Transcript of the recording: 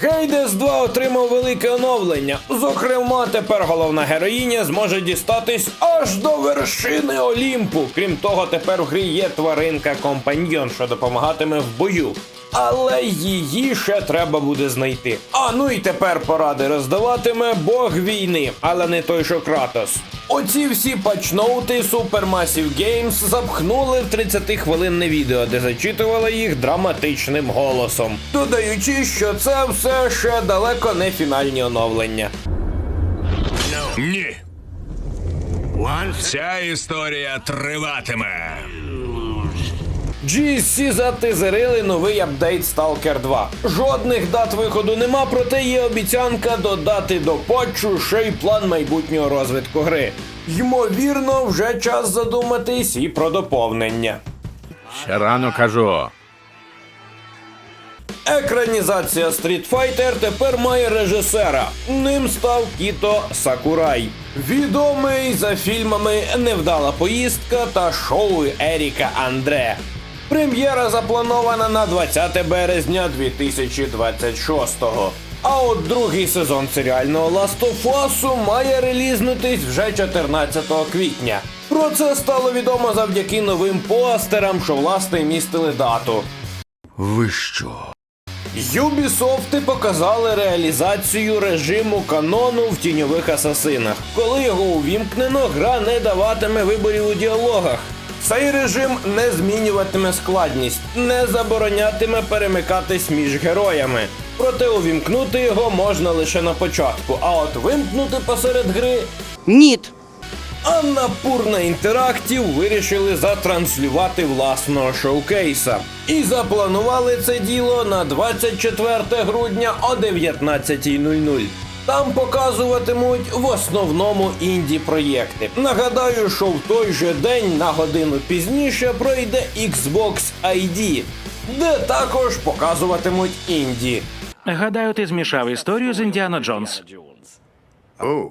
Хейдес 2 отримав велике оновлення. Зокрема, тепер головна героїня зможе дістатись аж до вершини Олімпу. Крім того, тепер в грі є тваринка компаньйон, що допомагатиме в бою. Але її ще треба буде знайти. А ну і тепер поради роздаватиме Бог війни, але не той, що Кратос. Оці всі патчноути Supermassive Games запхнули в 30-хвилинне відео, де зачитували їх драматичним голосом, додаючи, що це все ще далеко не фінальні оновлення. Ні. Ця історія триватиме. GSC затизерили новий апдейт Stalker 2. Жодних дат виходу нема, проте є обіцянка додати до патчу ще й план майбутнього розвитку гри. Ймовірно, вже час задуматись і про доповнення. Ще рано кажу. Екранізація Street Fighter тепер має режисера. Ним став Кіто Сакурай. Відомий за фільмами Невдала поїздка та шоу Еріка Андре. Прем'єра запланована на 20 березня 2026-го. А от другий сезон серіального Us має релізнутись вже 14 квітня. Про це стало відомо завдяки новим постерам, що власне містили дату. Ви що? Юбісофти показали реалізацію режиму канону в тіньових асасинах. Коли його увімкнено, гра не даватиме виборів у діалогах. Цей режим не змінюватиме складність, не заборонятиме перемикатись між героями. Проте увімкнути його можна лише на початку, а от вимкнути посеред гри Ніт. А Напурна Інтерактів вирішили затранслювати власного шоукейса. І запланували це діло на 24 грудня о 19.00. Там показуватимуть в основному інді проєкти. Нагадаю, що в той же день на годину пізніше пройде Xbox ID, де також показуватимуть інді. Гадаю, ти змішав історію з Індіана Джонс. О,